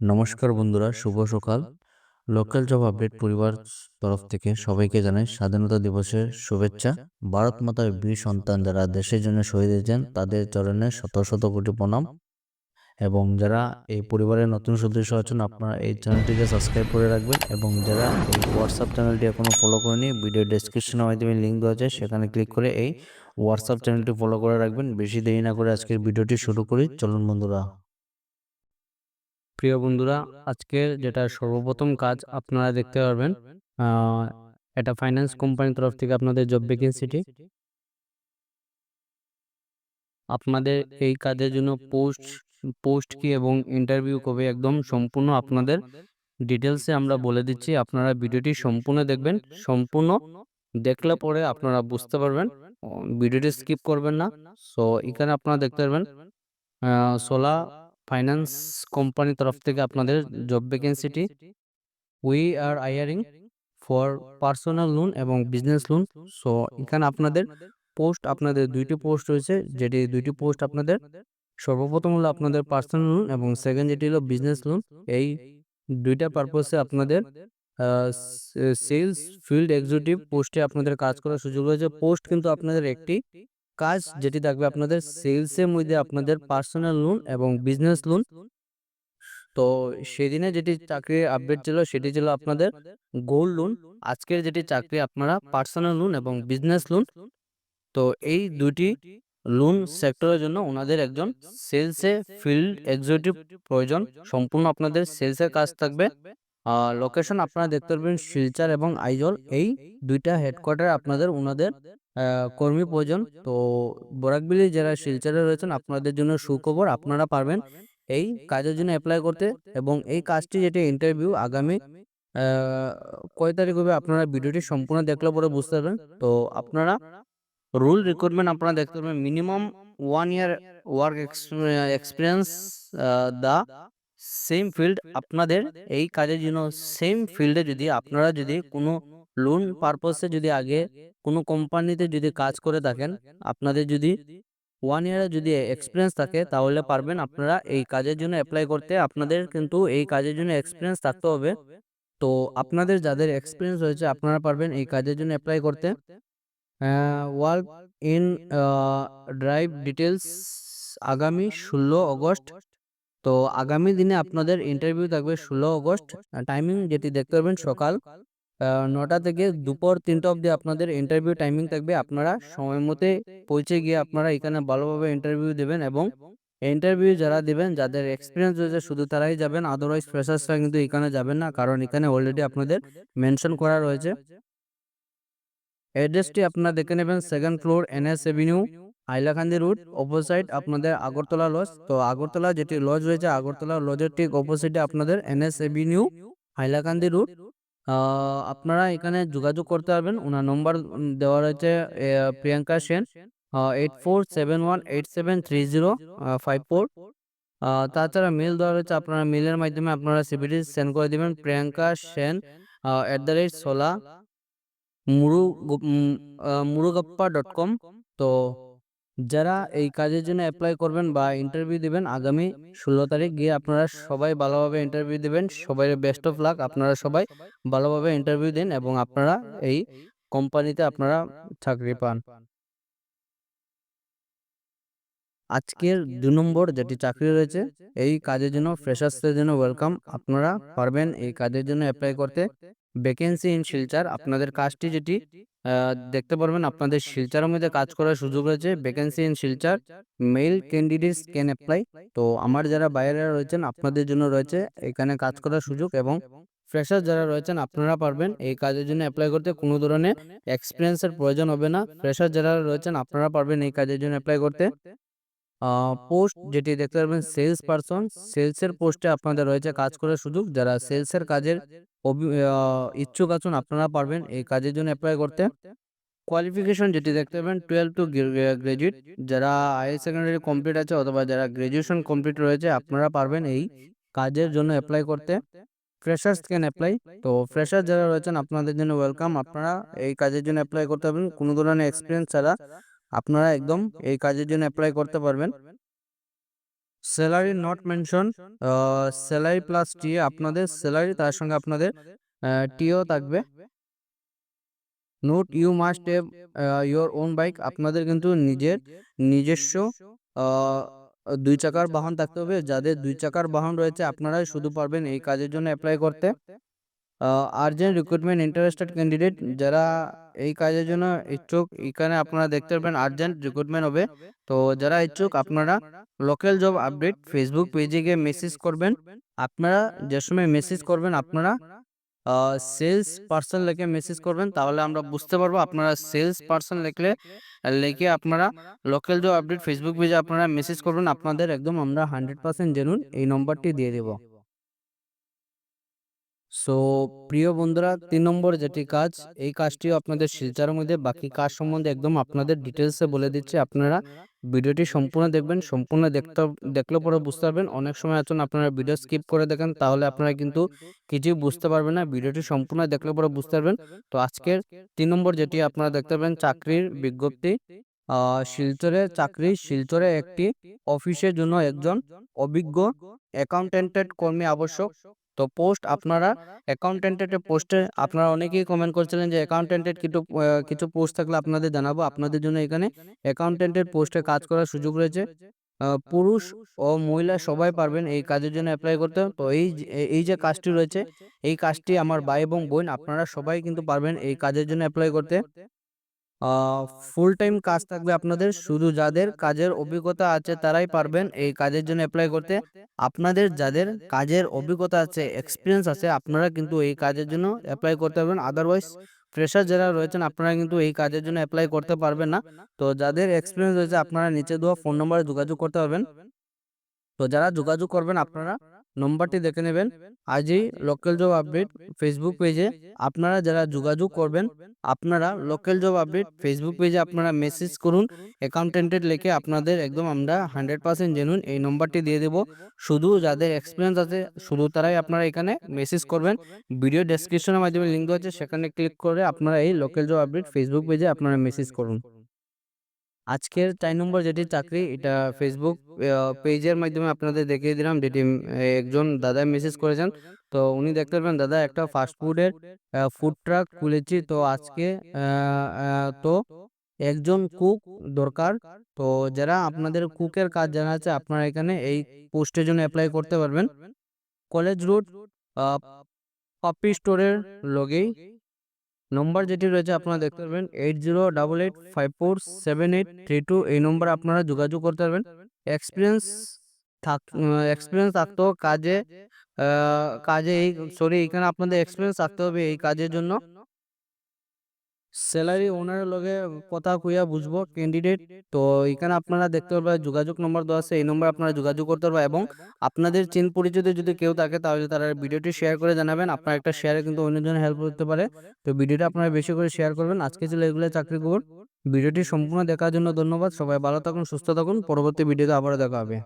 নমস্কার বন্ধুরা, শুভ সকাল। লোকাল জব আপডেট পরিবার তরফ থেকে সবাইকে জানাই স্বাধীনতা দিবসের শুভেচ্ছা। ভারত মাতার বীর সন্তান যারা দেশের জন্য শহীদ হয়েছেন, তাদের চরণে শত শত কোটি প্রণাম। এবং যারা এই পরিবারের নতুন সদস্য আছেন, আপনারা এই চ্যানেলটিকে সাবস্ক্রাইব করে রাখবেন। এবং যারা এই হোয়াটসঅ্যাপ চ্যানেলটি এখনও ফলো করেনি ভিডিও ডেসক্রিপশনের মাধ্যমে লিঙ্ক দেওয়া আছে, সেখানে ক্লিক করে এই হোয়াটসঅ্যাপ চ্যানেলটি ফলো করে রাখবেন। বেশি দেরি না করে আজকের ভিডিওটি শুরু করি। চলুন বন্ধুরা। প্রিয় বন্ধুরা আজকের যেটা সর্বপ্রথম কাজ আপনারা দেখতে পারবেন এটা ফাইন্যান্স কোম্পানির তরফ থেকে আপনাদের জব ভ্যাকেন্সিটি আপনাদের এই কাজের জন্য পোস্ট পোস্ট কি এবং ইন্টারভিউ কবে একদম সম্পূর্ণ আপনাদের ডিটেলসে আমরা বলে দিচ্ছি। আপনারা ভিডিওটি সম্পূর্ণ দেখবেন, সম্পূর্ণ দেখলে পরে আপনারা বুঝতে পারবেন, ভিডিওটি স্কিপ করবেন না। সো এখানে আপনারা দেখতে পারবেন সোলা ফাইন্যান্স কোম্পানির তরফ থেকে আপনাদের job ভ্যাকেন্সিটি we are hiring for personal loan এবং বিজনেস লোন সো এখানে আপনাদের পোস্ট আপনাদের দুইটি পোস্ট রয়েছে যেটি দুইটি পোস্ট আপনাদের সর্বপ্রথম হলো আপনাদের পার্সোনাল লোন এবং সেকেন্ড যেটি হলো বিজনেস লোন এই দুইটা পারপসে আপনাদের সেলস ফিল্ড এক্সিকিউটিভ পোস্টে আপনাদের কাজ করার সুযোগ রয়েছে। পোস্ট কিন্তু আপনাদের একটি কাজ যেটি থাকবে আপনাদের সেলসের মধ্যে আপনাদের পার্সোনাল লোন এবং বিজনেস লোন তো সেদিনে যেটি চাকরির আপডেট ছিল সেটি ছিল আপনাদের গোল্ড লোন আজকের যেটি চাকরি আপনারা পার্সোনাল লোন এবং বিজনেস লোন তো এই দুটি লোন সেক্টরের জন্য ওনাদের একজন সেলসে ফিল্ড এক্সিকিউটিভ প্রয়োজন। সম্পূর্ণ আপনাদের সেলসের কাজ থাকবে। লোকেশন আপনারা দেখতে পারবেন শিলচর এবং আইজল। এই দুইটা হেডকোয়ার্টার আপনাদের ওনাদের কর্মী প্রয়োজন। তো বরাকবিলি যারা শিলচরে রয়েছেন, আপনাদের জন্য সুখবর, আপনারা পারবেন এই কাজের জন্য অ্যাপ্লাই করতে এবং এই কাজটি যেটি ইন্টারভিউ আগামী কয় তারিখ হবে আপনারা ভিডিওটি সম্পূর্ণ দেখলে পরে বুঝতে পারবেন। তো আপনারা রুল রিক্রুটমেন্ট আপনারা দেখতে পারবেন minimum one year work experience the same field আপনাদের এই কাজের জন্য সেম ফিল্ডে যদি আপনারা যদি কোনো লোন পারপসে যদি আগে কোনো কোম্পানিতে যদি কাজ করে থাকেন আপনাদের যদি ওয়ান ইয়ারে যদি এক্সপিরিয়েন্স থাকে তাহলে পারবেন আপনারা এই কাজের জন্য অ্যাপ্লাই করতে আপনাদের কিন্তু এই কাজের জন্য এক্সপিরিয়েন্স থাকতে হবে। তো আপনাদের যাদের এক্সপিরিয়েন্স হয়েছে আপনারা পারবেন এই কাজের জন্য অ্যাপ্লাই করতে। ওয়ার্ক ইন ড্রাইভ ডিটেলস আগামী ষোলো অগস্ট তো আগামী দিনে আপনাদের ইন্টারভিউ থাকবে ষোলো আগস্ট। টাইমিং যেটি দেখতে পারবেন সকাল নটা থেকে দুপুর তিনটা অবধি আপনাদের ইন্টারভিউ টাইমিং থাকবে। আপনারা সময় মতে পৌঁছে গিয়ে আপনারা এখানে ভালোভাবে ইন্টারভিউ দেবেন এবং ইন্টারভিউ যারা দেবেন, যাদের এক্সপিরিয়েন্স রয়েছে শুধু তারাই যাবেন আদারওয়াইজ ফ্রেশার্সরা কিন্তু এখানে যাবেন না, কারণ এখানে অলরেডি আপনাদের মেনশন করা রয়েছে। অ্যাড্রেসটি আপনারা দেখে নেবেন second floor NS avenue Hailakandi route opposite আপনাদের আগরতলা লজ তো আগরতলা যেটি লজ রয়েছে, আগরতলা লজের ঠিক অপোজিটে আপনাদের এনএস এভিনিউ হাইলাকান্দি রুট আপনারা এখানে যোগাযোগ করতে পারবেন। ওনার নম্বর দেওয়া রয়েছে Priyanka Sen eight four seven one eight seven three zero five four তাছাড়া মেল দেওয়া রয়েছে, আপনারা মেলের মাধ্যমে আপনারা সিবিটি সেন্ড করে দেবেন। Priyanka Sen at the rate সোলা মুরু মুরুগাপ্পা ডট কম তো যারা এই কাজের জন্য অ্যাপ্লাই করবেন বা ইন্টারভিউ দিবেন, আগামী ষোলো তারিখ গিয়ে আপনারা সবাই ভালোভাবে ইন্টারভিউ দিবেন। সবাই বেস্ট অফ লাক আপনারা সবাই ভালোভাবে ইন্টারভিউ দিন এবং আপনারা এই কোম্পানিতে আপনারা চাকরি পান। আজকের দু নম্বর যেটি চাকরি রয়েছে, এই কাজের জন্য ফ্রেশার্সদের জন্য ওয়েলকাম আপনারা পারবেন এই কাজের জন্য অ্যাপ্লাই করতে। ভ্যাকেন্সি ইন শিলচার আপনাদের কাজটি যেটি দেখতে পারবেন আপনাদের শিলচারের মধ্যে কাজ করার সুযোগ রয়েছে। Vacancy in Silchar male candidates can apply তো আমার যারা বাইরেরা রয়েছেন, আপনাদের জন্য রয়েছে এখানে কাজ করার সুযোগ এবং ফ্রেশার যারা রয়েছেন, আপনারা পারবেন এই কাজের জন্য অ্যাপ্লাই করতে। কোনো ধরনের এক্সপিরিয়েন্সের প্রয়োজন হবে না। ফ্রেশার যারা রয়েছেন, আপনারা পারবেন এই কাজের জন্য অ্যাপ্লাই করতে। পোস্ট যেটি দেখতে পারবেন সেলস পারসন সেলসের পোস্টে আপনাদের রয়েছে কাজ করার সুযোগ। যারা সেলসের কাজের ইচ্ছুক আছেন আপনারা পারবেন এই কাজের জন্য অ্যাপ্লাই করতে। কোয়ালিফিকেশন যেটি দেখতে পাবেন টুয়েলভ টু গ্রাজুয়েট যারা হায়ার সেকেন্ডারি কমপ্লিট আছে অথবা যারা গ্রাজুয়েশন কমপ্লিট রয়েছে আপনারা পারবেন এই কাজের জন্য অ্যাপ্লাই করতে। ফ্রেশার্স ক্যান অ্যাপ্লাই তো ফ্রেশার যারা রয়েছেন আপনাদের জন্য ওয়েলকাম আপনারা এই কাজের জন্য অ্যাপ্লাই করতে পারবেন, কোনো ধরনের এক্সপিরিয়েন্স ছাড়া আপনারা একদম এই কাজের জন্য অ্যাপ্লাই করতে পারবেন। Salary not mention salary plus টি আপনাদের স্যালারি তার সঙ্গে আপনাদের টিও থাকবে। Note you must have your own bike আপনাদের কিন্তু নিজের নিজস্ব দুই চাকার বাহন থাকতে হবে। যাদের দুই চাকার বাহন রয়েছে, আপনারাই শুধু পারবেন এই কাজের জন্য অ্যাপ্লাই করতে। আর্জেন্ট রিক্রুটমেন্ট ইন্টারেস্টেড ক্যান্ডিডেট যারা এই কাজের জন্য ইচ্ছুক, এখানে আপনারা দেখতে পারবেন আর্জেন্ট রিক্রুটমেন্ট হবে। তো যারা ইচ্ছুক, আপনারা লোকাল জব আপডেট ফেসবুক পেজে গিয়ে মেসেজ করবেন। আপনারা যে সময় মেসেজ করবেন, আপনারা সেলস পার্সন লিখে মেসেজ করবেন। তাহলে আমরা বুঝতে পারব আপনারা সেলস পার্সন লিখলে লিখে আপনারা লোকাল জব আপডেট ফেসবুক পেজে আপনারা মেসেজ করবেন। আপনাদের একদম আমরা হান্ড্রেড পার্সেন্ট জেনুন এই নম্বরটি দিয়ে দেব। সো প্রিয় বন্ধুরা, তিন নম্বর যেটি কাজ, এই কাজটিও আপনাদের শিলচারের মধ্যে, বাকি কাজ সম্বন্ধে একদম আপনাদের ডিটেলসে বলে দিচ্ছি। আপনারা ভিডিওটি সম্পূর্ণ দেখবেন, সম্পূর্ণ দেখতে, দেখলে পরে বুঝতে পারবেন। অনেক সময় আছেন আপনারা ভিডিও স্কিপ করে দেখেন, তাহলে আপনারা কিন্তু কিছুই বুঝতে পারবেন না। ভিডিওটি সম্পূর্ণ দেখলে পরে বুঝতে পারবেন। তো আজকের তিন নম্বর যেটি আপনারা দেখতে পাবেন, চাকরির বিজ্ঞপ্তি। শিলচরে চাকরি, শিলচরে একটি অফিসের জন্য একজন অভিজ্ঞ অ্যাকাউন্টেন্টেড কর্মী আবশ্যক। তো পোস্ট আপনারা অ্যাকাউন্টেন্টেড পোস্টে আপনারা অনেকেই কমেন্ট করছিলেন যে অ্যাকাউন্টেন্টেড কিছু কিছু পোস্ট থাকলে আপনাদের জানাব। আপনাদের জন্য এখানে অ্যাকাউন্টেন্টের পোস্টে কাজ করার সুযোগ রয়েছে। পুরুষ ও মহিলা সবাই পারবেন এই কাজের জন্য অ্যাপ্লাই করতে। তো এই যে- এই যে কাজটি রয়েছে এই কাজটি আমার ভাই এবং বোন আপনারা সবাই কিন্তু পারবেন এই কাজের জন্য অ্যাপ্লাই করতে। ফুল টাইম কাজ থাকবে আপনাদের। শুধু যাদের কাজের অভিজ্ঞতা আছে তারাই পারবেন এই কাজের জন্য অ্যাপ্লাই করতে। আপনাদের যাদের কাজের অভিজ্ঞতা আছে এক্সপিরিয়েন্স আছে, আপনারা কিন্তু এই কাজের জন্য অ্যাপ্লাই করতে পারবেন। আদারওয়াইজ ফ্রেশার যারা রয়েছেন, আপনারা কিন্তু এই কাজের জন্য অ্যাপ্লাই করতে পারবেন না। তো যাদের এক্সপিরিয়েন্স রয়েছে, আপনারা নিচে দেওয়া ফোন নম্বরে যোগাযোগ করতে পারবেন। তো যারা যোগাযোগ করবেন, আপনারা নম্বরটি দেখে নেবেন। আজই লোকাল জব আপডেট ফেসবুক পেজে আপনারা যারা যোগাযোগ করবেন আপনারা লোকাল জব আপডেট ফেসবুক পেজে আপনারা মেসেজ করুন। অ্যাকাউন্টেন্টেড লিখে আপনাদের একদম আমরা হান্ড্রেড পার্সেন্ট জেনুন এই নম্বরটি দিয়ে দেবো। শুধু যাদের এক্সপিরিয়েন্স আছে শুধু তারাই আপনারা এখানে মেসেজ করবেন। ভিডিও ডেসক্রিপশনের মাধ্যমে লিঙ্ক আছে সেখানে ক্লিক করে আপনারা এই লোকাল জব আপডেট ফেসবুক পেজে আপনারা মেসেজ করুন। আজকের চার নম্বর যেটি চাকরি, এটা ফেসবুক পেজের মাধ্যমে আপনাদের দেখিয়ে দিলাম, যেটি একজন দাদা মেসেজ করেছেন। তো উনি দেখতে পাবেন দাদা একটা ফাস্টফুডের ফুড ট্রাক খুলেছি। তো আজকে তো একজন কুক দরকার। তো যারা আপনাদের কুকের কাজ জানা আছে, আপনারা এখানে এই পোস্টের জন্য অ্যাপ্লাই করতে পারবেন। কলেজ রুট পাপি স্টোরের লগেই নম্বর যেটি রয়েছে আপনারা দেখতে পারবেন eight zero double eight five four seven eight three two এই নম্বরে আপনারা যোগাযোগ করতে পারবেন। এক্সপিরিয়েন্স থাক এক্সপিরিয়েন্স থাকতো কাজে কাজে এই সরি এখানে আপনাদের এক্সপিরিয়েন্স থাকতে হবে এই কাজের জন্য। স্যালারি ওনারের লগে কথা কইয়া বুঝব ক্যান্ডিডেট তো এখানে আপনারা দেখতে পারবেন যোগাযোগ নম্বর দেওয়া আছে, এই নম্বর আপনারা যোগাযোগ করতে পারবেন এবং আপনাদের চিন পরিচিত যদি কেউ থাকে, তাহলে তারা ভিডিওটি শেয়ার করে জানাবেন। আপনার একটা শেয়ারে কিন্তু অন্যজনের হেল্প করতে পারে। তো ভিডিওটা আপনারা বেশি করে শেয়ার করবেন। আজকে ছিল এগুলো চাকরি খবর। ভিডিওটি সম্পূর্ণ দেখার জন্য ধন্যবাদ। সবাই ভালো থাকুন, সুস্থ থাকুন। পরবর্তী ভিডিওতে আবারও দেখা হবে।